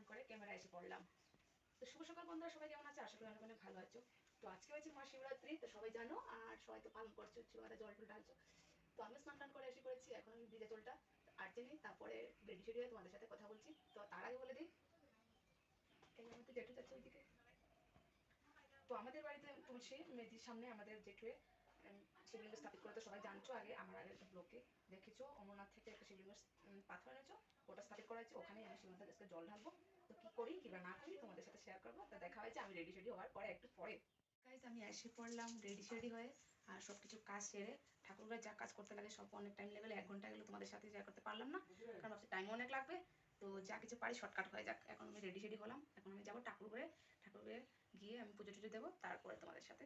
টান করে ক্যামেরা এসে পড়লাম। তো শুভ সকাল বন্ধুরা, সবাই কেমন আছে? আশা করি অনেক ভালো আছো। তো আজকে হয়েছে মহাশিবরাত্রি, তো সবাই জানো, আর সবাই তো পালন করছ শিবমাতা জল টল ঢালছো। তো আমি স্নান টান করে এসে পড়েছি, এখন দিদে জলটা আটতে নিই, তারপরে রেডি সেডি হয়ে তোমাদের সাথে কথা বলছি। তো তার আগে বলে দিই আমাদের জেঠু যাচ্ছে ওইদিকে। তো আমাদের বাড়িতে তুলসী মেজির সামনে আমাদের জেঠুয়ে শিবলিঙ্গ স্থাপিত করে তো সবাই জানছো আগে আমার আগের একটা ব্লকে দেখেছ, অমরনাথ থেকে একটা শিবলিঙ্গ পাথর এনেছো, ওটা স্থাপিত করা হয়েছে, ওখানেই আমি শিবনাথের কাছে জল ঢালবো। তো কি করি, কিংবা না করি, তোমাদের সাথে শেয়ার করব। তো দেখা হয়েছে, আমি রেডি সেডি হওয়ার পরে, একটু পরে। গাইজ আমি এসে পড়লাম রেডি সেডি হয়ে, আর সব কিছু কাজ সেরে, ঠাকুরঘরে যা কাজ করতে লাগে, সব অনেক টাইম লেগে এক ঘণ্টা গেলে তোমাদের সাথে শেয়ার করতে পারলাম না, কারণ ভাবছি টাইম অনেক লাগবে। তো যা কিছু পারি শর্টকাট হয়ে যাক, এখন আমি রেডি সেডি হলাম, এখন আমি যাব ঠাকুর ঘরে ঠাকুর ঘরে গিয়ে আমি পুজো টুজো দেবো, তারপরে তোমাদের সাথে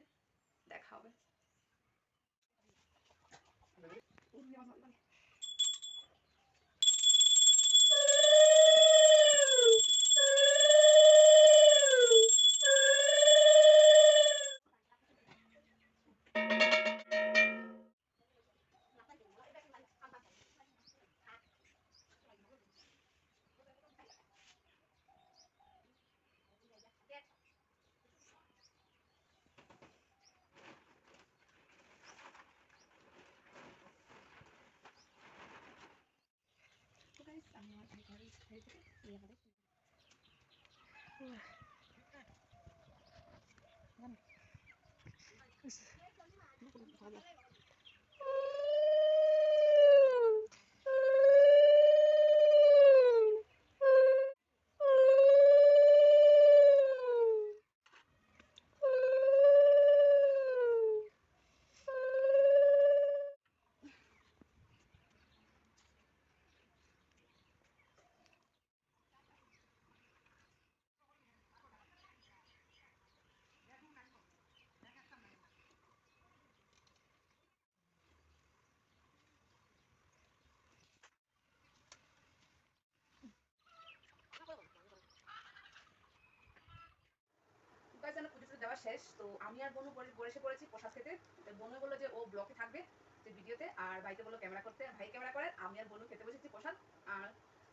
দেখা হবে। তো guys, দেওয়া শেষ, তো আমি আর বনু বসে পড়েছি প্রসাদ খেতে। বনু বলল যে ও ব্লকে থাকবে যে ভিডিওতে, আর ভাইকে বলল ক্যামেরা করতে। ভাই ক্যামেরা করে, আমি আর বনু খেতে বসেছি প্রসাদ। আর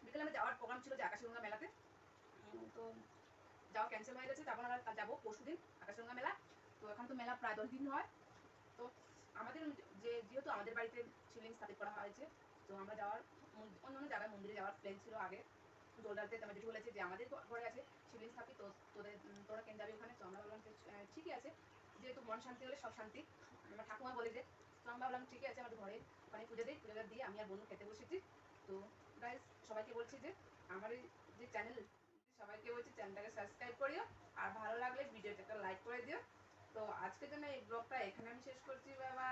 বিকেলে আমি যাওয়ার প্রোগ্রাম ছিল যে আকাশগঙ্গা মেলাতে। তো যাওয়া ক্যান্সেল হয়ে গেছে তখন আর যাব পরশু দিন আকাশগঙ্গা মেলা। তো এখন তো মেলা প্রায় দশ দিন হয়। তো আমাদের যে, যেহেতু আমাদের বাড়িতে শিবলিঙ্গ স্থাপিত করা হয়েছে, তো আমরা যাওয়ার অন্য অন্য জায়গায় মন্দিরে যাওয়ার প্ল্যান ছিল আগে। তোমার যেটু বলেছে যে আমাদের ঘরে আছে, শিবলিঙ্গ স্থাপিত, তো তোদের তোরা কেন যাবি ওখানে তো আমরা বললাম ঠিকই আছে। যেহেতু মন শান্তি হলে সব শান্তি। আমার ঠাকুমা বলে যে, তো আমরা ভাবলাম ঠিকই আছে, আমাদের ঘরে ওখানে পুজো দিই, পুজো দিয়ে আমি আর বোন খেতে বসেছি। তো গাইজ সবাইকে বলছি যে, আমার এই যে চ্যানেল সবাইকে বলছি চ্যানেলটাকে সাবস্ক্রাইব করিও, আর ভালো লাগলে ভিডিওটা একটা লাইক করে দিও। তো আজকের জন্য এই ব্লগটা এখানে আমি শেষ করছি বাবা